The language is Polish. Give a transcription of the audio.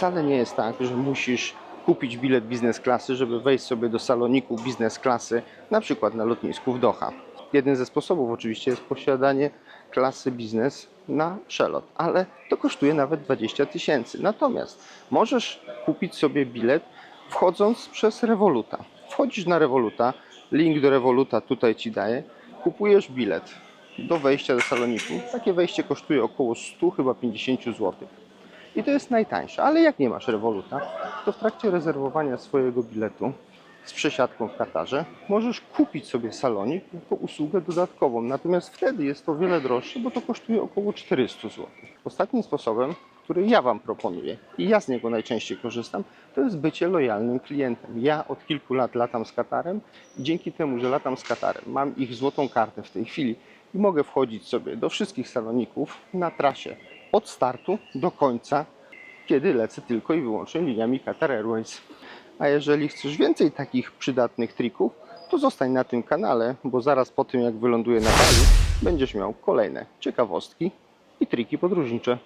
Wcale nie jest tak, że musisz kupić bilet biznes klasy, żeby wejść sobie do saloniku biznes klasy, na przykład na lotnisku w Doha. Jeden ze sposobów oczywiście jest posiadanie klasy biznes na przelot, ale to kosztuje nawet 20 tysięcy. Natomiast możesz kupić sobie bilet wchodząc przez Revoluta. Wchodzisz na Revoluta, link do Revoluta tutaj Ci daję, kupujesz bilet do wejścia do saloniku. Takie wejście kosztuje około 100, chyba 50 zł. I to jest najtańsze, ale jak nie masz Revoluta, to w trakcie rezerwowania swojego biletu z przesiadką w Katarze możesz kupić sobie salonik jako usługę dodatkową. Natomiast wtedy jest to wiele droższe, bo to kosztuje około 400 zł. Ostatnim sposobem, który ja Wam proponuję i ja z niego najczęściej korzystam, to jest bycie lojalnym klientem. Ja od kilku lat latam z Katarem i dzięki temu, że latam z Katarem, mam ich złotą kartę w tej chwili i mogę wchodzić sobie do wszystkich saloników na trasie od startu do końca, kiedy lecę tylko i wyłącznie liniami Qatar Airways. A jeżeli chcesz więcej takich przydatnych trików, to zostań na tym kanale, bo zaraz po tym jak wyląduję na Bali, będziesz miał kolejne ciekawostki i triki podróżnicze.